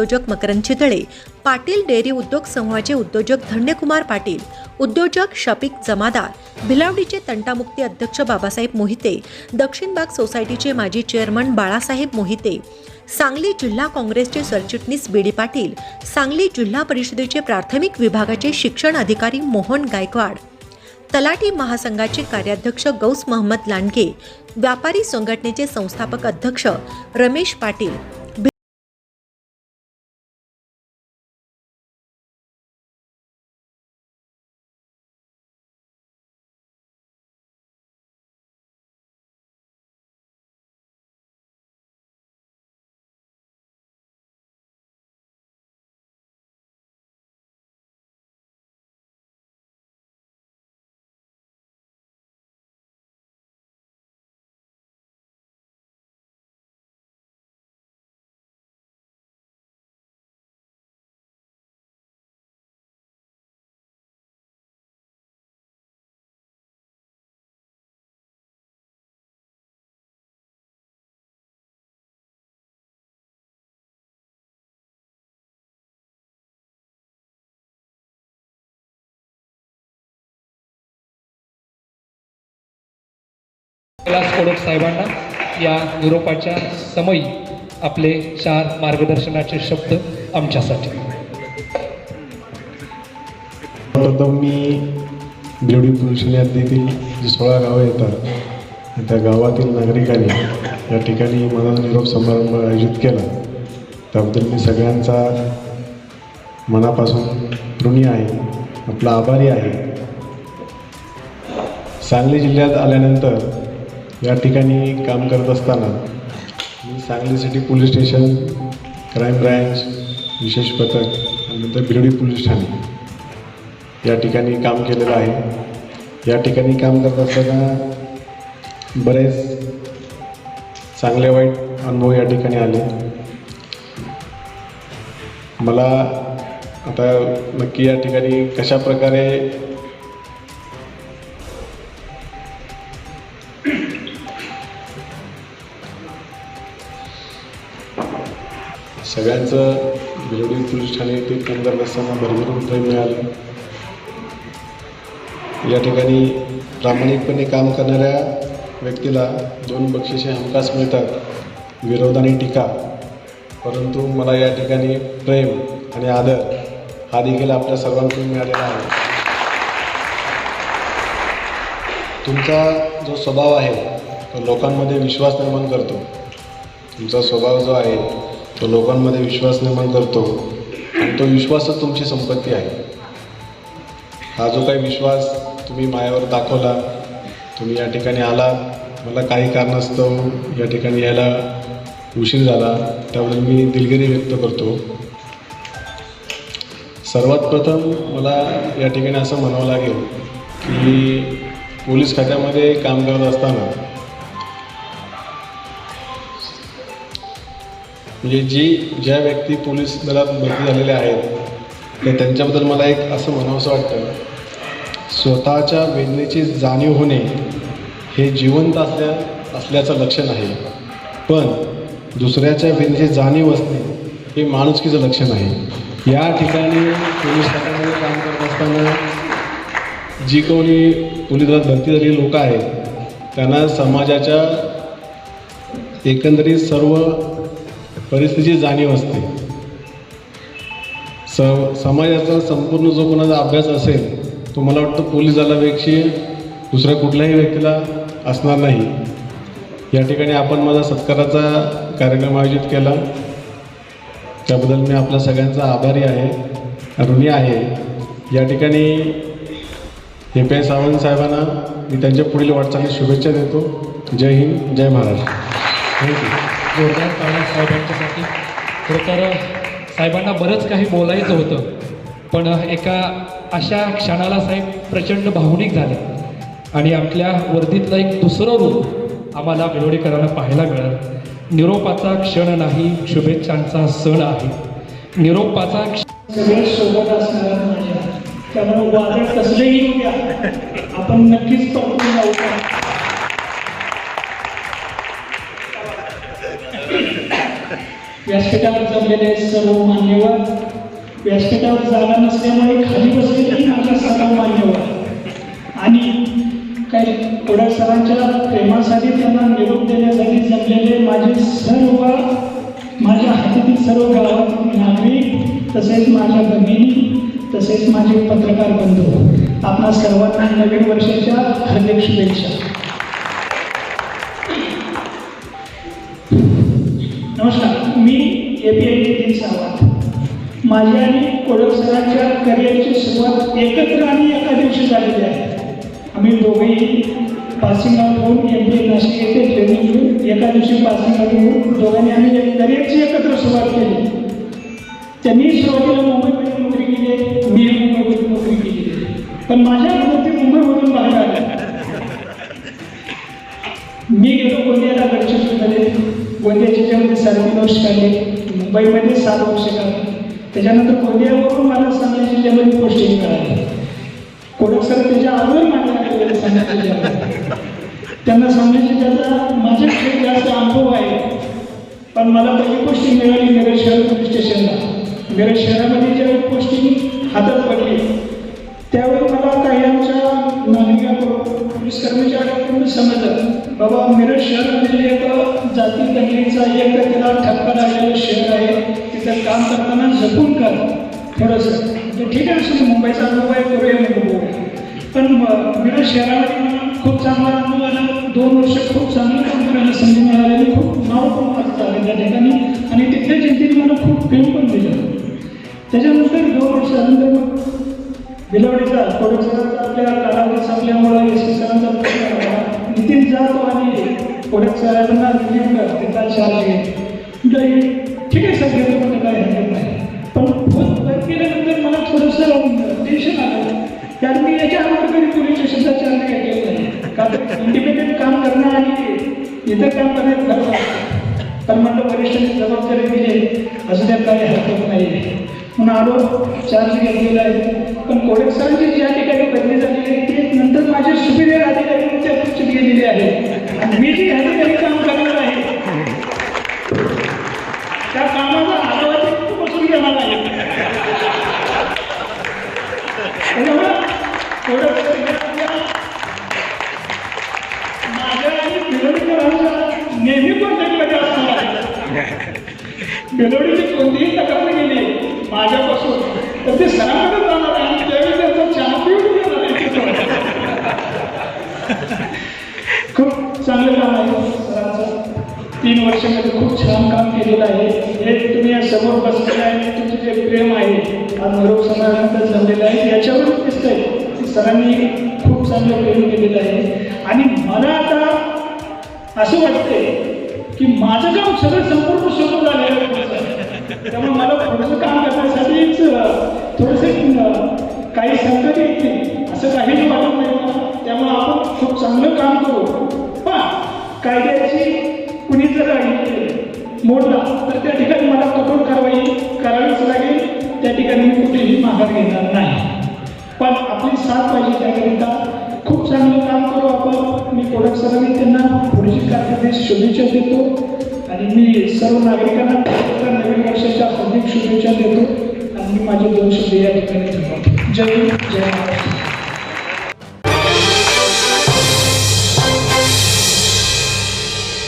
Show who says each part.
Speaker 1: उद्योजक मकरंद चितळे पाटील डेअरी उद्योग समूहाचे उद्योजक धन्यकुमार पाटील उद्योजक शफिक जमादार भिलावडीचे तंटामुक्ती अध्यक्ष बाबासाहेब मोहिते दक्षिण बाग सोसायटीचे माजी चेअरमन बाळासाहेब मोहिते सांगली जिल्हा काँग्रेसचे सरचिटणीस बीडी पाटील सांगली जिल्हा परिषदेचे प्राथमिक विभागाचे शिक्षण अधिकारी मोहन गायकवाड तलाठी महासंघाचे कार्याध्यक्ष गौस महम्मद लांडगे व्यापारी संघटनेचे संस्थापक अध्यक्ष रमेश पाटील
Speaker 2: कैलास कोडक साहेबांना या युरोपाच्या समयी आपले चार मार्गदर्शनाचे शब्द आमच्यासाठी.
Speaker 3: प्रथम मी बिवडी पोलीस यादीतील जी सोळा गावं येतात त्या गावातील नागरिकांनी या ठिकाणी माझा निरोप समारंभ आयोजित केला. त्याबद्दल मी सगळ्यांचा मनापासून ऋणी आहे आपला आभारी आहे. सांगली जिल्ह्यात आल्यानंतर या ठिकाणी काम करत असताना मी Sangli city police station crime branch विशेष पथक आणि नंतर बिरडी पोलीस ठाणे या ठिकाणी काम केलेलं आहे. या ठिकाणी काम करत असताना बरेच चांगले वाईट अनुभव या ठिकाणी आले. मला आता नक्की या ठिकाणी कशा प्रकारे सगळ्यांचं बिलोडी पोलीस ठाणे ते काम करत असताना भरभरून प्रेम मिळालं. या ठिकाणी प्रामाणिकपणे काम करणाऱ्या व्यक्तीला दोन बक्षिसे हमखास मिळतात विरोध आणि टीका. परंतु मला या ठिकाणी प्रेम आणि आदर हा देखील आपल्या सर्वांकडून मिळालेला आहे. तुमचा जो स्वभाव आहे तो लोकांमध्ये विश्वास निर्माण करतो. तुमचा स्वभाव जो आहे तो लोकांमध्ये विश्वास निर्माण करतो आणि तो विश्वासच तुमची संपत्ती आहे. हा जो काही विश्वास तुम्ही मायावर दाखवला तुम्ही या ठिकाणी आला मला काही कारणास्तव या ठिकाणी यायला उशीर झाला त्याबद्दल मी दिलगिरी व्यक्त करतो. सर्वात प्रथम मला या ठिकाणी असं म्हणावं लागेल की पोलीस खात्यामध्ये काम करत असताना म्हणजे जी ज्या व्यक्ती पोलीस दलात भरती झालेल्या आहेत तर त्यांच्याबद्दल मला एक असं म्हणावंसं वाटतं स्वतःच्या वेदनेची जाणीव होणे हे जिवंत असल्या असल्याचं लक्षण आहे. पण दुसऱ्याच्या वेदनेची जाणीव असणे हे माणुसकीचं लक्षण आहे. या ठिकाणी पोलीस खात्यामध्ये काम करत असताना जी कोणी पोलीस दलात भरती झालेली लोकं आहेत त्यांना समाजाच्या एकंदरीत सर्व परिस्थितीची जाणीव असते. स समाजाचा संपूर्ण जो कोणाचा अभ्यास असेल तो मला वाटतं पोलीस दलापेक्षा दुसऱ्या कुठल्याही व्यक्तीला असणार नाही. या ठिकाणी आपण माझा सत्काराचा कार्यक्रम आयोजित केला. त्याबद्दल मी आपल्या सगळ्यांचा आभारी आहे ऋणी आहे. या ठिकाणी ए पी आय सावंत साहेबांना मी त्यांच्या पुढील वाटचालीस शुभेच्छा देतो. जय हिंद जय महाराष्ट्र. थँक्यू
Speaker 2: जोरदार ताळ्या साहेबांच्यासाठी. खरं तर साहेबांना बरंच काही बोलायचं होतं. पण एका अशा क्षणाला साहेब प्रचंड भावनिक झाले. आणि आपल्या वर्दीतलं एक दुसरं रूप आम्हाला बिलोडीकरांना पाहायला मिळालं. निरोपाचा क्षण नाही शुभेच्छांचा सण आहे. निरोपाचा क्षण
Speaker 4: सगळे सोबत असणार म्हणजे, त्यामुळे वादळ कसलेही आपण नक्कीच पकडून जाऊ व्यासपीठावर जमलेले सर्व मान्यवर व्यासपीठावर जागा नसल्यामुळे खाली बसलेले माझ्या सर्व मान्यवर. आणि काही थोड्या सरांच्या प्रेमासाठी त्यांना निरोप देण्यासाठी जमलेले माझे सर्व माझ्या हातातील सर्व गावातील नागरिक तसेच माझ्या भगिनी तसेच माझे पत्रकार बंधू आपणा सर्वांना नवीन वर्षाच्या हार्दिक शुभेच्छा. नमस्कार मी A P I Nitin Sawant माझ्या आणि कोडक सरांच्या करिअरची सुरुवात एकत्र आणि एका दिवशी झालेली आहे. आम्ही दोघेही पासिंग आउट होऊन एम पी नाशिक येथे ट्रेनिंग घेऊन एका दिवशी पासिंग आउट होऊन दोघांनी आम्ही करिअरची एकत्र सुरुवात केली. त्यांनी सुरुवातीला मुंबईमध्ये नोकरी केली मी मुंबईमध्ये नोकरी केली. पण माझ्या ते मुंबईमधून बाहेर आल्या मी गेलो गोंदियाला गडचिरोलीमध्ये गोंदियाचे जेव्हा साडेतीन वर्ष काढले. मुंबईमध्ये सात वर्ष काढले. त्याच्यानंतर गोंदियावरून मला सांगली जिल्ह्यामध्ये पोस्टिंग मिळाली. कोडक सर त्याच्या अगोदर माझ्याकडे गेले सांगली जिल्ह्यामध्ये. त्यांना सांगली जिल्ह्याचा माझ्यापेक्षा जास्त अनुभव आहे. पण मला पहिली पोस्टिंग मिळाली नगर शहर पोलीस स्टेशनला नगर शहरामध्ये ज्यावेळी पोस्टिंग हातात पडली त्यावेळी मला काही आमच्या नागरिकांकडून पोलीस कर्मचाऱ्यांकडून समजलं बाबा मिरज शहर म्हणजे एक जाती दंगलीचा एक त्याला ठप्पा लागलेलं शहर आहे. तिथं काम करताना जपून कर. थोडंसं. ते ठीक आहे असं मुंबईचा अनुभव आहे करूया अनुभव आहे पण म- शहरामध्ये मला खूप चांगला अनुभव आला. दोन वर्ष खूप चांगलं काम करायला संधी मिळालेली. खूप नाव पण माझं झालं त्या ठिकाणी. आणि तिथल्या जनतेने मला खूप प्रेम पण दिलं. त्याच्यानंतर दोन वर्षानंतर मग बिलवडीचा कोडकसरांचा आपल्या कालावधी संपल्यामुळे सरांचा नितीन जातो आणि कोडक सरांना रिलीव कर त्याचा चार्ज घे जाईल ठीक आहे सर घेतो म्हणजे काय हरकत नाही पण फोन बंद केल्यानंतर मला थोडंसं टेन्शन आलं. कारण मी याच्या अगोदर कधी पोलीस स्टेशनचा चार्ज घेतलेला नाही कारण इंडिपेंडेंट काम करणं आणि इतर काम करण्यात फरक असतो तर म्हटलं वरिष्ठांनी जबाबदारी दिली असं त्यात काही हरकत नाही. म्हणून आलो चार्ज घेतलेला आहे. पण कोडक ज्या ठिकाणी बदली झालेली आहे ते नंतर माझे सुपिरियर अधिकारी त्या खुर्चीत गेलेले आहे. मी जे घरी ठिकाणी काम करणार आहे त्या कामाचा आढावा खूप बसून घेणार आहे. माझ्या नेहमी कॉन्टॅक्टमध्ये असणार आहे. बेलोडीची कोणतीही तक्रार गेली माझ्यापासून तर ते सरांकडे जाणार आहे. खूप चांगलं काम आहे. सरांचं तीन वर्षामध्ये खूप छान काम केलेलं आहे. हे तुम्ही या समोर बसलेलं आहे तुमचं जे प्रेम आहे हा निरोप समाजानंतर जमलेलं आहे. याच्यावर दिसतंय आहे सरांनी खूप चांगलं प्रेम केलेलं आहे. आणि मला आता असं वाटतंय की माझं काम सगळं संपूर्ण समोर झालेलं आहे त्यामुळे मला पुढचं काम करण्यासाठीच थोडंसं काही संकट येत असं काही चांगलं काम करू. हा कायद्याची कुणी जर हे मोडला तर त्या ठिकाणी मला कठोर कारवाई करावीच लागेल. त्या ठिकाणी मी कुठेही माघार घेणार नाही. पण आपली साथ पाहिजे त्याकरिता. खूप चांगलं काम करू आपण. मी कोडक सरांनी त्यांना पुढची कारकिर्दीस शुभेच्छा देतो. आणि मी सर्व नागरिकांना नवीन वर्षाच्या हार्दिक शुभेच्छा देतो. आणि मी माझे दोन शब्द या ठिकाणी जय जय महाराष्ट्र.